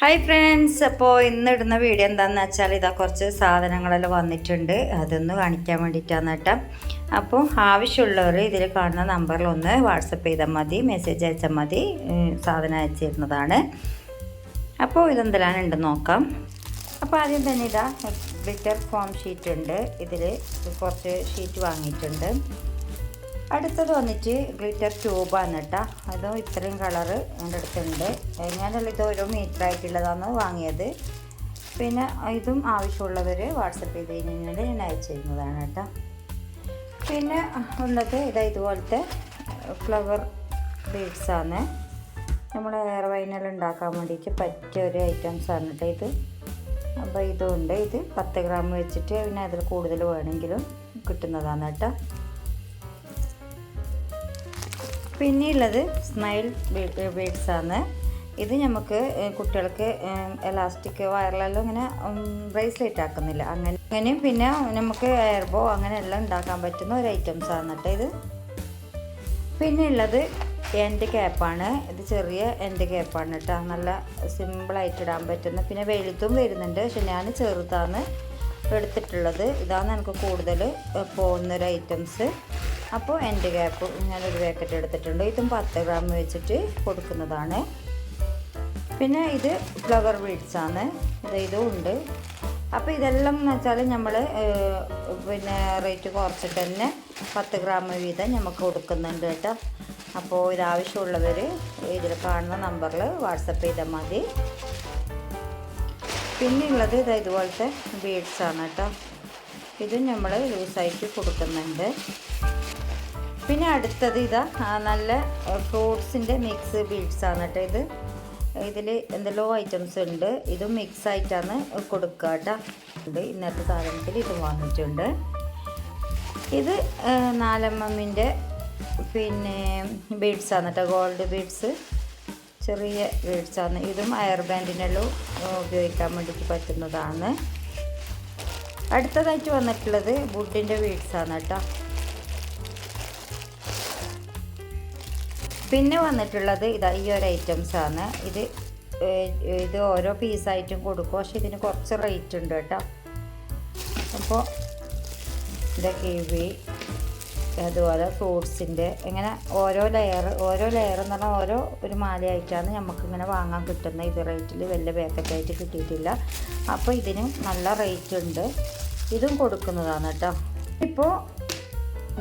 Hi friends അപ്പോൾ ഇന്ന് ഇടുന്ന വീഡിയോ എന്താണെന്ന് വെച്ചാൽ ഇതാ കുറച്ച് സാധനങ്ങളെല്ലാം വന്നിട്ടുണ്ട്. അതൊന്ന് കാണിക്കാൻ വേണ്ടിയിട്ടാണ് കേട്ടോ. അപ്പോൾ ആവശ്യമുള്ളവർ ഇതിൽ കാണുന്ന നമ്പറിൽ ഒന്ന് വാട്സപ്പ് ചെയ്താൽ മതി മെസ്സേജ് അയച്ചാൽ മതി സാധനം അയച്ചിരുന്നതാണ് അപ്പോൾ ഇതെന്തെല്ലാം ഉണ്ടെന്ന് നോക്കാം. അപ്പോൾ ആദ്യം തന്നെ ഇതാ ബിറ്റർ ഫോം ഷീറ്റ് ഉണ്ട്. ഇതിൽ കുറച്ച് ഷീറ്റ് വാങ്ങിയിട്ടുണ്ട്. അടുത്തത് വന്നിട്ട് ഗ്ലിറ്റർ ട്യൂബാണ് കേട്ടോ. അതും ഇത്രയും കളറ് എന്റെ അടുത്തുണ്ട്. ഞാനുള്ള ഇത് ഓരോ മീറ്റർ ആയിട്ടുള്ളതാണ് വാങ്ങിയത്. പിന്നെ ഇതും ആവശ്യമുള്ളവർ വാട്സപ്പ് ചെയ്ത് കഴിഞ്ഞാൽ ഞാൻ അയച്ചു തരുന്നതാണ് കേട്ടോ. പിന്നെ ഉള്ളത് ഇതാ ഇതുപോലത്തെ ഫ്ലവർ ബീഡ്സാണ് നമ്മൾ എയർ വൈനൽ ഉണ്ടാക്കാൻ വേണ്ടിയിട്ട് പറ്റിയ ഒരു ഐറ്റംസ് ആണ് കേട്ടോ ഇത്. അപ്പോൾ ഇതുണ്ട്. ഇത് പത്ത് ഗ്രാം വെച്ചിട്ട് പിന്നെ അതിൽ കൂടുതൽ വേണമെങ്കിലും കിട്ടുന്നതാണ് കേട്ടോ. പിന്നെയുള്ളത് സ്മൈൽ ബീഡ്സ് ആണ്. ഇത് നമുക്ക് കുട്ടികൾക്ക് എലാസ്റ്റിക് വയറിലെല്ലാം ഇങ്ങനെ ബ്രേസ്ലെറ്റ് ആക്കുന്നില്ല. അങ്ങനെ അങ്ങനെയും പിന്നെ നമുക്ക് എയർബോ അങ്ങനെ എല്ലാം ഉണ്ടാക്കാൻ പറ്റുന്ന ഒരു ഐറ്റംസ് ആണ് കേട്ടോ ഇത്. പിന്നെ ഉള്ളത് എന്റെ ക്യാപ്പാണ് ഇത് ചെറിയ എന്റെ ക്യാപ്പാണ് കേട്ടോ. നല്ല സിമ്പിളായിട്ട് ഇടാൻ പറ്റുന്ന. പിന്നെ വെളുത്തും വരുന്നുണ്ട്. പക്ഷെ ഞാൻ ചെറുതാണ് എടുത്തിട്ടുള്ളത്. ഇതാണ് എനിക്ക് കൂടുതൽ പോകുന്നൊരു ഐറ്റംസ് അപ്പോൾ എന്റെ ഗ്യാപ്പ് ഞാനൊരു പാക്കറ്റ് എടുത്തിട്ടുണ്ട്. ഇതും പത്ത് ഗ്രാം വെച്ചിട്ട് കൊടുക്കുന്നതാണ്. പിന്നെ ഇത് ഫ്ലവർ ബീഡ്സ് ആണ്. ഇത് ഇതും ഉണ്ട്. അപ്പോൾ ഇതെല്ലാം എന്ന് വെച്ചാൽ നമ്മൾ പിന്നെ റേറ്റ് കുറച്ചിട്ട് തന്നെ പത്ത് ഗ്രാം വീതം നമുക്ക് കൊടുക്കുന്നുണ്ട് കേട്ടോ. അപ്പോൾ ഇതാവശ്യമുള്ളവർ ഇതിൽ കാണുന്ന നമ്പറിൽ വാട്സപ്പ് ചെയ്താൽ മതി. പിന്നെ ഉള്ളത് ഇത് ഇതുപോലത്തെ ബീഡ്സ് ആണ് കേട്ടോ. ഇതും നമ്മൾ ലൂസായിട്ട് കൊടുക്കുന്നുണ്ട്. പിന്നെ അടുത്തത് ഇതാ നല്ല ഫ്രൂട്ട്സിന്റെ മിക്സ് ബീഡ്സ് ആണ് കേട്ടോ ഇത്. ഇതിൽ എന്തെല്ലോ ഐറ്റംസ് ഉണ്ട്. ഇതും മിക്സ് ആയിട്ടാണ് കൊടുക്കുക കേട്ടോ ഇത് ഇന്നത്തെ സാധനത്തിൽ ഇത് വാങ്ങിയിട്ടുണ്ട്. ഇത് നാലമ്മമ്മിന്റെ പിന്നെ ബീഡ്സ് ആണ് കേട്ടോ ഗോൾഡ് ബീഡ്സ് ചെറിയ ബീഡ്സ് ആണ്. ഇതും അയർ ബാൻഡിനെല്ലാം ഉപയോഗിക്കാൻ വേണ്ടിയിട്ട് പറ്റുന്നതാണ്. അടുത്തതായിട്ട് വന്നിട്ടുള്ളത് വുഡിന്റെ ബീഡ്സ് ആണ് കേട്ടോ പിന്നെ വന്നിട്ടുള്ളത് ഇതാ ഈ ഒരു ആണ്. ഇത് ഇത് ഓരോ പീസായിട്ടും കൊടുക്കും. പക്ഷെ ഇതിന് കുറച്ച് റേറ്റ് ഉണ്ട് കേട്ടോ. അപ്പോൾ ഇത് കിവി അതുപോലെ ഫ്രൂട്ട്സിന്റെ ഇങ്ങനെ ഓരോ ലെയർ ഓരോ ലെയർ എന്ന് പറഞ്ഞാൽ ഓരോ ഒരു മാലയായിട്ടാണ് നമുക്കിങ്ങനെ വാങ്ങാൻ കിട്ടുന്നത് ഇത് റേറ്റിൽ വലിയ പാക്കറ്റായിട്ട് കിട്ടിയിട്ടില്ല. അപ്പോൾ ഇതിന് നല്ല റേറ്റ് ഉണ്ട്. ഇതും കൊടുക്കുന്നതാണ് കേട്ടോ. ഇപ്പോൾ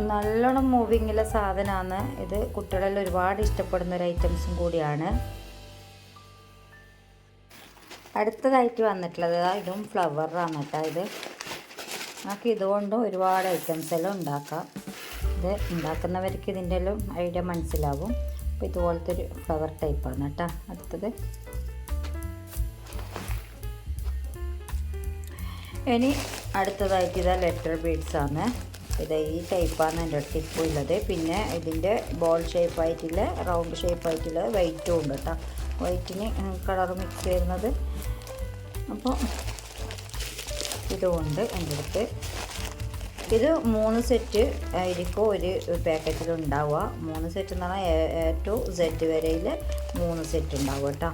നല്ലോണം മൂവിങ്ങിലെ സാധനമാണ് ഇത് കുട്ടികളെല്ലാം ഒരുപാട് ഇഷ്ടപ്പെടുന്ന ഒരു ഐറ്റംസും കൂടിയാണ്. അടുത്തതായിട്ട് വന്നിട്ടുള്ളത് ഇതും ഫ്ലവറാണ് കേട്ടോ ഇത്. നമുക്ക് ഇതുകൊണ്ട് ഒരുപാട് ഐറ്റംസ് എല്ലാം ഉണ്ടാക്കാം. ഇത് ഉണ്ടാക്കുന്നവർക്ക് ഇതിന്റെ എല്ലാം ഐഡിയ മനസ്സിലാവും. അപ്പോൾ ഇതുപോലത്തെ ഒരു ഫ്ലവർ ടൈപ്പാണ് കേട്ടോ. അടുത്തത്. ഇനി അടുത്തതായിട്ട് ഇതാ ലെറ്റർ ബീഡ്സ് ആണ് ഇത് ഈ ടൈപ്പാണ് എന്റെ അടുത്ത് ഇപ്പോൾ ഉള്ളത്. പിന്നെ ഇതിന്റെ ബോൾ ഷേപ്പായിട്ടുള്ള റൗണ്ട് ഷേപ്പായിട്ടുള്ള വൈറ്റും ഉണ്ട് കേട്ടോ. വൈറ്റിന് കളർ മിക്സ് ചെയ്യുന്നത് അപ്പോൾ ഇതുകൊണ്ട് എന്റെ അടുത്ത്. ഇത് മൂന്ന് സെറ്റ് ആയിരിക്കും ഒരു പാക്കറ്റിൽ ഉണ്ടാവുക. മൂന്ന് സെറ്റ് എന്ന് പറഞ്ഞാൽ എ ടു സെറ്റ് വരെയിൽ മൂന്ന് സെറ്റ് ഉണ്ടാവും കേട്ടോ.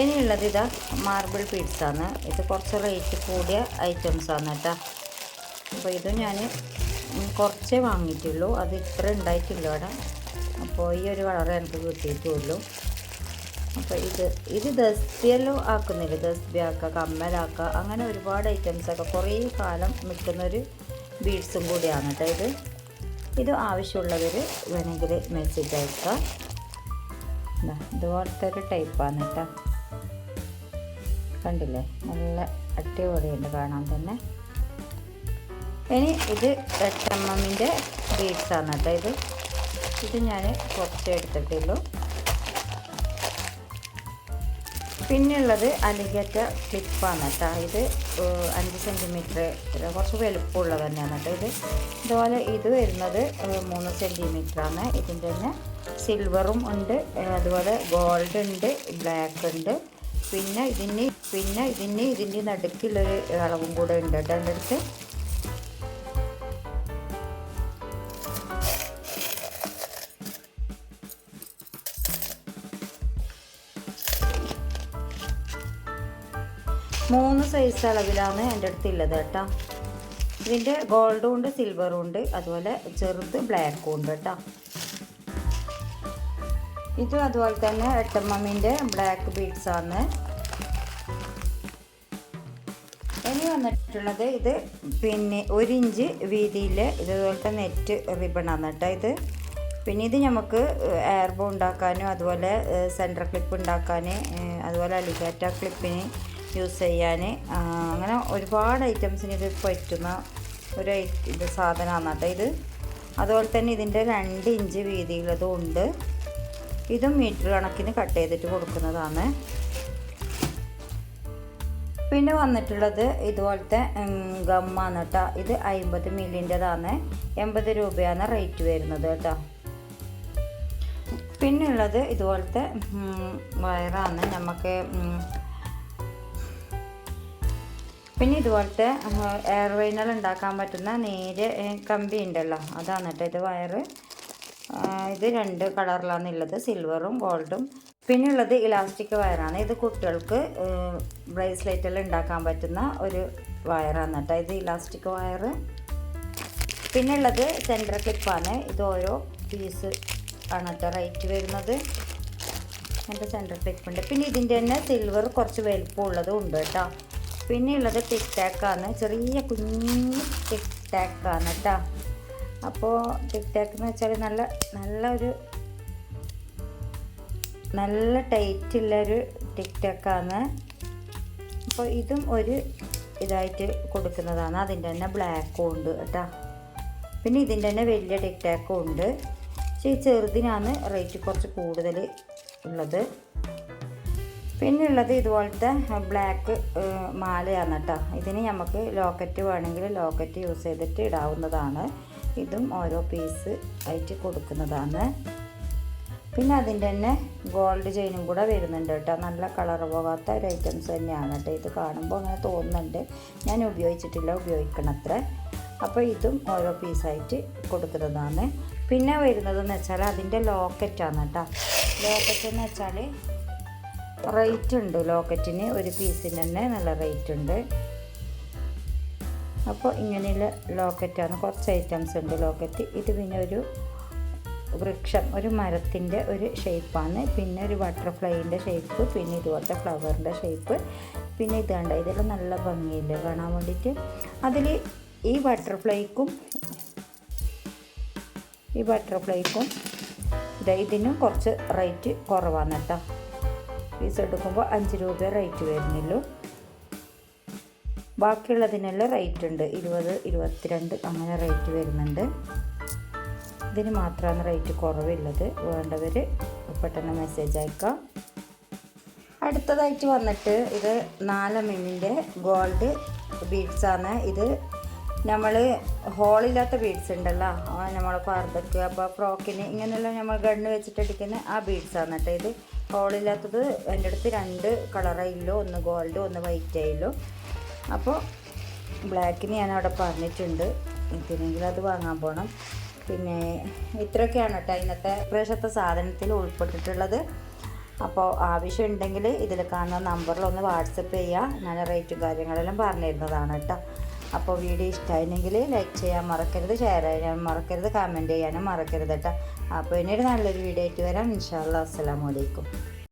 ഇനിയുള്ളത് ഇതാ മാർബിൾ പീഡ്സാണ് ഇത് കുറച്ച് റേറ്റ് കൂടിയ ഐറ്റംസ് ആണ് കേട്ടോ. അപ്പോൾ ഇത് ഞാൻ കുറച്ചേ വാങ്ങിയിട്ടുള്ളൂ. അത് ഇത്ര ഉണ്ടായിട്ടില്ല അവിടെ അപ്പോൾ ഈ ഒരു വളരെ എനിക്ക് കിട്ടിയിട്ടുള്ളൂ. അപ്പോൾ ഇത് ഇത് ദസ്തിയെല്ലാം ആക്കുന്നില്ല? ദസ്ബി ആക്കുക കമ്മലാക്കുക അങ്ങനെ ഒരുപാട് ഐറ്റംസൊക്കെ കുറേ കാലം നിൽക്കുന്നൊരു ബീഡ്സും കൂടിയാണ് കേട്ടോ ഇത്. ഇത് ആവശ്യമുള്ളവർ വേണമെങ്കിൽ മെസ്സേജ് അയക്കുക ഇതുപോലത്തെ ഒരു ടൈപ്പാണ് കേട്ടോ. കണ്ടില്ലേ? നല്ല അടിപൊളിയുണ്ട് കാണാൻ തന്നെ. ഇനി ഇത് എട്ട് എം എമ്മിന്റെ ബീഡ്സാണ്. കേട്ടോ ഇത് ഇത് ഞാൻ കുറച്ച് എടുത്തിട്ടുള്ളൂ. പിന്നെയുള്ളത് അലിഗറ്റ ക്ലിപ്പാണ് കേട്ടോ. ഇത് അഞ്ച് സെന്റിമീറ്റർ കുറച്ച് വലുപ്പമുള്ളത് തന്നെയാണ്. കേട്ടോ ഇത് ഇതുപോലെ ഇത് വരുന്നത് മൂന്ന് സെന്റിമീറ്ററാണ്. ഇതിന്റെ തന്നെ സിൽവറും ഉണ്ട് അതുപോലെ ഗോൾഡ് ഉണ്ട് ബ്ലാക്ക് ഉണ്ട്. പിന്നെ ഇതിന് പിന്നെ ഇതിന് ഇതിന്റെ നടുക്കിലൊരു അളവും കൂടെ ഉണ്ട് കേട്ടോ. എന്റെ അടുത്ത് സൈസ് അളവിലാണ് എന്റെ അടുത്തുള്ളത് കേട്ടോ. ഇതിന്റെ ഗോൾഡും ഉണ്ട് സിൽവറും ഉണ്ട് അതുപോലെ ചെറുത് ബ്ലാക്കും ഉണ്ട് കേട്ടോ. ഇത് അതുപോലെ തന്നെ എട്ടമ്മമ്മിന്റെ ബ്ലാക്ക് ബീഡ്സ് ആണ്. ഇനി വന്നിട്ടുള്ളത് ഇത് പിന്നെ ഒരു ഇഞ്ച് വീതിയിൽ ഇതുപോലത്തെ നെറ്റ് റിബണാണ് കേട്ടോ ഇത്. പിന്നെ ഇത് നമുക്ക് എയർബോ ഉണ്ടാക്കാനും അതുപോലെ സെന്റർ ക്ലിപ്പ് ഉണ്ടാക്കാൻ അതുപോലെ അലിഗാറ്റ ക്ലിപ്പിന് യൂസ് ചെയ്യാൻ. അങ്ങനെ ഒരുപാട് ഐറ്റംസിന് ഇത് പറ്റുന്ന ഒരു ഇത് സാധനമാണ് കേട്ടോ ഇത്. അതുപോലെ തന്നെ ഇതിന്റെ രണ്ട് ഇഞ്ച് വീതിയുള്ളതും ഉണ്ട്. ഇതും മീറ്റർ കണക്കിന് കട്ട് ചെയ്തിട്ട് കൊടുക്കുന്നതാണ്. പിന്നെ വന്നിട്ടുള്ളത് ഇതുപോലത്തെ ഗമ്മാണ് കേട്ടോ. ഇത് അമ്പത് മില്ലിന്റെതാണ്. എൺപത് രൂപയാണ് റേറ്റ് വരുന്നത് കേട്ടോ. പിന്നെ ഉള്ളത് ഇതുപോലത്തെ വയറാണ്. നമുക്ക് പിന്നെ ഇതുപോലത്തെ എയർ വൈനൽ ഉണ്ടാക്കാൻ പറ്റുന്ന നേര് കമ്പി ഉണ്ടല്ലോ അതാണ് കേട്ടോ ഇത് വയറ് ഇത് രണ്ട് കളറിലാണ് ഉള്ളത് സിൽവറും ഗോൾഡും പിന്നെ ഉള്ളത് ഇലാസ്റ്റിക് വയറാണ് ഇത് കുട്ടികൾക്ക് ബ്രേസ്ലെറ്റെല്ലാം ഉണ്ടാക്കാൻ പറ്റുന്ന ഒരു വയറാണ് കേട്ടോ ഇത് ഇലാസ്റ്റിക് വയർ പിന്നെ ഉള്ളത് സെന്റർ ക്ലിപ്പാണ് ഇത് ഓരോ പീസ് ആണ് കേട്ടോ റേറ്റ് വരുന്നത്. എന്റെ സെന്റർ ക്ലിപ്പുണ്ട് പിന്നെ ഇതിന്റെ തന്നെ സിൽവർ കുറച്ച് വലിപ്പമുള്ളതും ഉണ്ട് കേട്ടോ പിന്നെ ഉള്ളത് ടിക് ടാക്കാണ് ചെറിയ കുഞ്ഞു ടിക് ടാക്കാണ് കേട്ടോ അപ്പോൾ ടിക് ടാക്ക് എന്ന് വെച്ചാൽ നല്ല നല്ലൊരു നല്ല ടൈറ്റുള്ളൊരു ടിക് ടാക്കാണ് അപ്പോൾ ഇതും ഒരു ഇതായിട്ട് കൊടുക്കുന്നതാണ്. അതിന്റെ തന്നെ ബ്ലാക്കും ഉണ്ട് കേട്ടോ പിന്നെ ഇതിന്റെ തന്നെ വലിയ ടിക് ടാക്കും ഉണ്ട്. പക്ഷേ ഈ ചെറുതിനാണ് റേറ്റ് കുറച്ച് കൂടുതൽ ഉള്ളത്. പിന്നെ ഉള്ളത് ഇതുപോലത്തെ ബ്ലാക്ക് മാലയാണ് കേട്ടോ ഇതിന് നമുക്ക് ലോക്കറ്റ് വേണമെങ്കിൽ ലോക്കറ്റ് യൂസ് ചെയ്തിട്ട് ഇടാവുന്നതാണ്. ഇതും ഓരോ പീസ് ആയിട്ട് കൊടുക്കുന്നതാണ്. പിന്നെ അതിന്റെ തന്നെ ഗോൾഡ് ചെയിനും കൂടെ വരുന്നുണ്ട് കേട്ടോ നല്ല കളർ പോകാത്ത ഒരു ഐറ്റംസ് തന്നെയാണ് കേട്ടോ ഇത് കാണുമ്പോൾ അങ്ങനെ തോന്നുന്നുണ്ട്. ഞാൻ ഉപയോഗിച്ചിട്ടില്ല ഉപയോഗിക്കണത്ര. അപ്പോൾ ഇതും ഓരോ പീസായിട്ട് കൊടുക്കുന്നതാണ്. പിന്നെ വരുന്നതെന്ന് വെച്ചാൽ അതിന്റെ ലോക്കറ്റാണ് കേട്ടോ ലോക്കറ്റ് എന്ന് വെച്ചാൽ റേറ്റ് ഉണ്ട് ലോക്കറ്റിന് ഒരു പീസിന് തന്നെ നല്ല റേറ്റ് ഉണ്ട്. അപ്പോൾ ഇങ്ങനെയുള്ള ലോക്കറ്റാണ്. കുറച്ച് ഐറ്റംസ് ഉണ്ട് ലോക്കറ്റ്. ഇത് പിന്നെ ഒരു വൃക്ഷം ഒരു മരത്തിന്റെ ഒരു ഷേപ്പാണ് പിന്നെ ഒരു ബട്ടർഫ്ലൈന്റെ ഷേപ്പ് പിന്നെ ഇതുപോലത്തെ ഫ്ലവറിന്റെ ഷേപ്പ് പിന്നെ ഇത് കണ്ട ഇതെല്ലാം നല്ല ഭംഗിയില്ലേ കാണാൻ വേണ്ടിയിട്ട്? അതിൽ ഈ ബട്ടർഫ്ലൈക്കും ഈ ബട്ടർഫ്ലൈക്കും ഇതിനും കുറച്ച് റേറ്റ് കുറവാണ് കേട്ടോ. പീസ് എടുക്കുമ്പോൾ അഞ്ച് രൂപ റേറ്റ് വരുന്നുള്ളൂ. ബാക്കിയുള്ളതിനെല്ലാം റേറ്റ് ഉണ്ട്. ഇരുപത് ഇരുപത്തിരണ്ട് അങ്ങനെ റേറ്റ് വരുന്നുണ്ട്. ഇതിന് മാത്രമാണ് റേറ്റ് കുറവുള്ളത്. വേണ്ടവർ പെട്ടെന്ന് മെസ്സേജ് അയക്കാം. അടുത്തതായിട്ട് വന്നിട്ട് ഇത് നാല് മിനിന്റെ ഗോൾഡ് ബീഡ്സാണ്. ഇത് നമ്മൾ ഹോളില്ലാത്ത ബീഡ്സ് ഉണ്ടല്ലോ നമ്മൾ പർദ്ദക്ക് അപ്പോൾ ഫ്രോക്കിന് ഇങ്ങനെയുള്ള നമ്മൾ ഗണ്ണ് വെച്ചിട്ടടിക്കുന്ന ആ ബീഡ്സാണ് കേട്ടോ ഇത്. ഹോളില്ലാത്തത് എന്റെ അടുത്ത് രണ്ട് കളറായില്ലോ ഒന്ന് ഗോൾഡ് ഒന്ന് വൈറ്റ് ആയില്ലോ അപ്പോൾ ബ്ലാക്കിന് ഞാൻ അവിടെ പറഞ്ഞിട്ടുണ്ട് പിന്നെങ്കിൽ അത് വാങ്ങാൻ പോകണം പിന്നെ ഇത്രയൊക്കെയാണ് കേട്ടോ ഇന്നത്തെ പ്രദേശത്തെ സാധനത്തിൽ ഉൾപ്പെട്ടിട്ടുള്ളത്. അപ്പോൾ ആവശ്യമുണ്ടെങ്കിൽ ഇതിൽ കാണുന്ന നമ്പറിൽ ഒന്ന് വാട്സപ്പ് ചെയ്യുക ഞാൻ റേറ്റും കാര്യങ്ങളെല്ലാം പറഞ്ഞിരുന്നതാണ് കേട്ടോ. അപ്പോൾ വീഡിയോ ഇഷ്ടമായിരുന്നെങ്കിൽ ലൈക്ക് ചെയ്യാൻ മറക്കരുത് ഷെയർ ചെയ്യാൻ മറക്കരുത് കമന്റ് ചെയ്യാനും മറക്കരുത് കേട്ടോ അപ്പോൾ ഇനിയൊരു നല്ലൊരു വീഡിയോ ആയിട്ട് വരാം. ഇൻഷാല്ലാ അസ്സാം വലൈക്കും